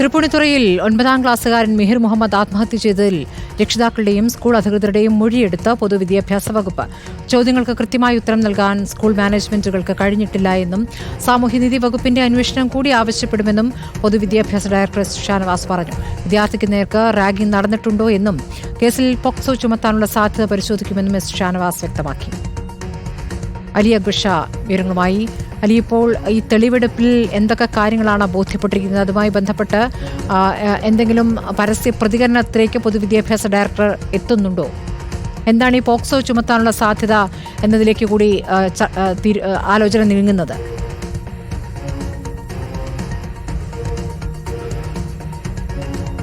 തൃപ്പൂണിത്തുറയിൽ ഒൻപതാം ക്ലാസ്സുകാരൻ മിഹിർ മുഹമ്മദ് ആത്മഹത്യ ചെയ്തതിൽ രക്ഷിതാക്കളുടെയും സ്കൂൾ അധികൃതരുടെയും മൊഴിയെടുത്ത് പൊതുവിദ്യാഭ്യാസ വകുപ്പ്. ചോദ്യങ്ങൾക്ക് കൃത്യമായ ഉത്തരം നൽകാൻ സ്കൂൾ മാനേജ്മെന്റുകൾക്ക് കഴിഞ്ഞിട്ടില്ല എന്നും സാമൂഹ്യനീതി വകുപ്പിന്റെ അന്വേഷണം കൂടി ആവശ്യപ്പെടുമെന്നും പൊതുവിദ്യാഭ്യാസ ഡയറക്ടർ ഷാനവാസ് പറഞ്ഞു. വിദ്യാർത്ഥിക്ക് നേർക്ക് റാഗിംഗ് നടന്നിട്ടുണ്ടോ എന്നും കേസിൽ പോക്സോ ചുമത്താനുള്ള സാധ്യത പരിശോധിക്കുമെന്നും എസ് ഷാനവാസ് വ്യക്തമാക്കി. അലി അക്ബർ ഷാ വിവരങ്ങളുമായി അലി ഇപ്പോൾ ഈ തെളിവെടുപ്പിൽ എന്തൊക്കെ കാര്യങ്ങളാണ് ബോധ്യപ്പെട്ടിരിക്കുന്നത്? അതുമായി ബന്ധപ്പെട്ട് എന്തെങ്കിലും പരസ്യ പ്രതികരണത്തിലേക്ക് പൊതുവിദ്യാഭ്യാസ ഡയറക്ടർ എത്തുന്നുണ്ടോ? എന്താണ് ഈ പോക്സോ ചുമത്താനുള്ള സാധ്യത എന്നതിലേക്ക് കൂടി ആലോചന നീങ്ങുന്നത്?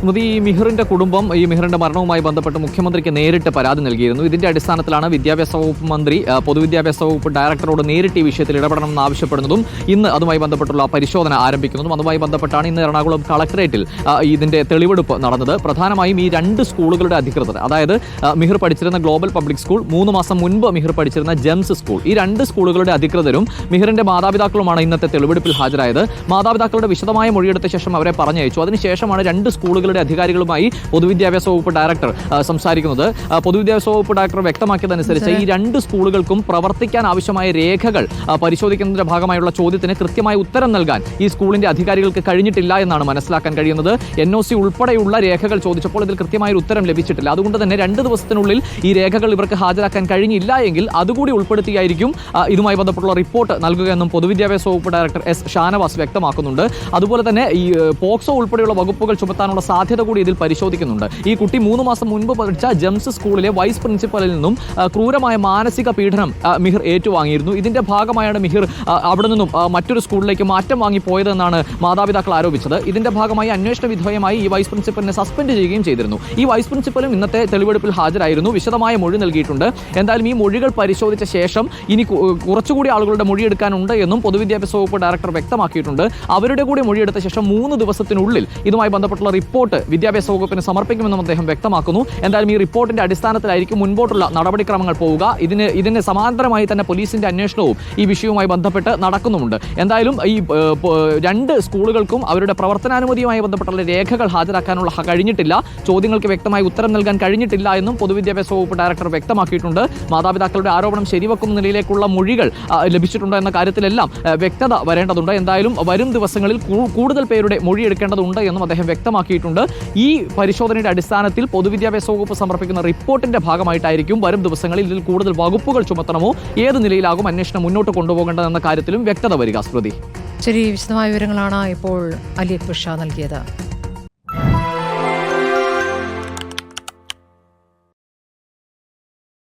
സ്മൃതി ഈ മിഹിറിന്റെ കുടുംബം ഈ മിഹിറിന്റെ മരണവുമായി ബന്ധപ്പെട്ട് മുഖ്യമന്ത്രിക്ക് നേരിട്ട് പരാതി നൽകിയിരുന്നു. ഇതിന്റെ അടിസ്ഥാനത്തിലാണ് വിദ്യാഭ്യാസ വകുപ്പ് മന്ത്രി പൊതുവിദ്യാഭ്യാസ വകുപ്പ് ഡയറക്ടറോട് നേരിട്ട് ഈ വിഷയത്തിൽ ഇടപെടണമെന്ന് ആവശ്യപ്പെടുന്നതും ഇന്ന് അതുമായി ബന്ധപ്പെട്ടുള്ള പരിശോധന ആരംഭിക്കുന്നതും അതുമായി ബന്ധപ്പെട്ടാണ് ഇന്ന് എറണാകുളം കളക്ടറേറ്റിൽ ഇതിന്റെ തെളിവെടുപ്പ് നടന്നത്. പ്രധാനമായും ഈ രണ്ട് സ്കൂളുകളുടെ അധികൃതർ അതായത് മിഹിർ പഠിച്ചിരുന്ന ഗ്ലോബൽ പബ്ലിക് സ്കൂൾ മൂന്ന് മാസം മുൻപ് മിഹിർ പഠിച്ചിരുന്ന ജെംസ് സ്കൂൾ. ഈ രണ്ട് സ്കൂളുകളുടെ അധികൃതരും മിഹിറിന്റെ മാതാപിതാക്കളുമാണ് ഇന്നത്തെ തെളിവെടുപ്പിൽ ഹാജരായത്. മാതാപിതാക്കളുടെ വിശദമായ മൊഴിയെടുത്ത ശേഷം അവരെ പറഞ്ഞയച്ചു. അതിനുശേഷമാണ് രണ്ട് സ്കൂളുകളുടെ അധികാരികളുമായി പൊതുവിദ്യാഭ്യാസ വകുപ്പ് ഡയറക്ടർ സംസാരിക്കുന്നത്. പൊതുവിദ്യാഭ്യാസ വകുപ്പ് ഡയറക്ടർ വ്യക്തമാക്കിയതനുസരിച്ച് ഈ രണ്ട് സ്കൂളുകൾക്കും പ്രവർത്തിക്കാൻ ആവശ്യമായ രേഖകൾ പരിശോധിക്കുന്നതിന്റെ ഭാഗമായുള്ള ചോദ്യത്തിന് കൃത്യമായ ഉത്തരം നൽകാൻ ഈ സ്കൂളിന്റെ അധികാരികൾക്ക് കഴിഞ്ഞിട്ടില്ല എന്നാണ് മനസ്സിലാക്കാൻ കഴിയുന്നത്. എൻ ഒ സി ഉൾപ്പെടെയുള്ള രേഖകൾ ചോദിച്ചപ്പോൾ ഇതിൽ കൃത്യമായ ഒരു ഉത്തരം ലഭിച്ചിട്ടില്ല. അതുകൊണ്ട് തന്നെ രണ്ട് ദിവസത്തിനുള്ളിൽ ഈ രേഖകൾ ഇവർക്ക് ഹാജരാക്കാൻ കഴിഞ്ഞില്ല എങ്കിൽ അതുകൂടി ഉൾപ്പെടുത്തിയായിരിക്കും ഇതുമായി ബന്ധപ്പെട്ടുള്ള റിപ്പോർട്ട് നൽകുക എന്നും പൊതുവിദ്യാഭ്യാസ വകുപ്പ് ഡയറക്ടർ എസ് ഷാനവാസ് വ്യക്തമാക്കുന്നുണ്ട്. അതുപോലെ തന്നെ ഈ പോക്സോ ഉൾപ്പെടെയുള്ള വകുപ്പുകൾ ചുമത്താനുള്ള സാധ്യത കൂടി ഇതിൽ പരിശോധിക്കുന്നുണ്ട്. ഈ കുട്ടി മൂന്ന് മാസം മുൻപ് പഠിച്ച ജംസ് സ്കൂളിലെ വൈസ് പ്രിൻസിപ്പലിൽ നിന്നും ക്രൂരമായ മാനസിക പീഡനം മിഹിർ ഏറ്റുവാങ്ങിയിരുന്നു. ഇതിന്റെ ഭാഗമായാണ് മിഹിർ അവിടെ നിന്നും മറ്റൊരു സ്കൂളിലേക്ക് മാറ്റം വാങ്ങി പോയതെന്നാണ് മാതാപിതാക്കൾ ആരോപിച്ചത്. ഇതിന്റെ ഭാഗമായി അന്വേഷണ വിധേയമായി ഈ വൈസ് പ്രിൻസിപ്പലിനെ സസ്പെൻഡ് ചെയ്യുകയും ചെയ്തിരുന്നു. ഈ വൈസ് പ്രിൻസിപ്പലും ഇന്നത്തെ തെളിവെടുപ്പിൽ ഹാജരായിരുന്നു. വിശദമായ മൊഴി നൽകിയിട്ടുണ്ട്. എന്തായാലും ഈ മൊഴികൾ പരിശോധിച്ച ശേഷം ഇനി കുറച്ചുകൂടി ആളുകളുടെ മൊഴി എടുക്കാനുണ്ട് എന്നും പൊതുവിദ്യാഭ്യാസ വകുപ്പ് ഡയറക്ടർ വ്യക്തമാക്കിയിട്ടുണ്ട്. അവരുടെ കൂടി മൊഴിയെടുത്ത ശേഷം മൂന്ന് ദിവസത്തിനുള്ളിൽ ഇതുമായി ബന്ധപ്പെട്ടുള്ള റിപ്പോർട്ട് വിദ്യാഭ്യാസ വകുപ്പിന് സമർപ്പിക്കുമെന്നും അദ്ദേഹം വ്യക്തമാക്കുന്നു. എന്തായാലും ഈ റിപ്പോർട്ടിന്റെ അടിസ്ഥാനത്തിലായിരിക്കും മുൻപോട്ടുള്ള നടപടിക്രമങ്ങൾ പോവുക. ഇതിന് ഇതിന് സമാന്തരമായി തന്നെ പോലീസിന്റെ അന്വേഷണവും ഈ വിഷയവുമായി ബന്ധപ്പെട്ട് നടക്കുന്നുമുണ്ട്. എന്തായാലും ഈ രണ്ട് സ്കൂളുകൾക്കും അവരുടെ പ്രവർത്തനാനുമതിയുമായി ബന്ധപ്പെട്ടുള്ള രേഖകൾ ഹാജരാക്കാനുള്ള കഴിഞ്ഞിട്ടില്ല. ചോദ്യങ്ങൾക്ക് വ്യക്തമായി ഉത്തരം നൽകാൻ കഴിഞ്ഞിട്ടില്ല എന്നും പൊതുവിദ്യാഭ്യാസ വകുപ്പ് ഡയറക്ടർ വ്യക്തമാക്കിയിട്ടുണ്ട്. മാതാപിതാക്കളുടെ ആരോപണം ശരിവെക്കുന്ന നിലയിലേക്കുള്ള മൊഴികൾ ലഭിച്ചിട്ടുണ്ടോ എന്ന കാര്യത്തിലെല്ലാം വ്യക്തത വരേണ്ടതുണ്ട്. എന്തായാലും വരും ദിവസങ്ങളിൽ കൂടുതൽ പേരുടെ മൊഴി എടുക്കേണ്ടതുണ്ട് എന്നും അദ്ദേഹം വ്യക്തമാക്കിയിട്ടുണ്ട്. ഈ പരിശോധനയുടെ അടിസ്ഥാനത്തിൽ പൊതുവിദ്യാഭ്യാസ വകുപ്പ് സമർപ്പിക്കുന്ന റിപ്പോർട്ടിന്റെ ഭാഗമായിട്ടായിരിക്കും വരും ദിവസങ്ങളിൽ ഇതിൽ കൂടുതൽ വകുപ്പുകൾ ചുമത്തണമോ ഏത് നിലയിലാകും അന്വേഷണം മുന്നോട്ട് കൊണ്ടുപോകേണ്ടതെന്ന കാര്യത്തിലും വ്യക്തത വരിക. സ്മൃതി. ശരി വിശദമായ വിവരങ്ങളാണ് ഇപ്പോൾ അലി അക്ബർ ഷാ നൽകിയത്.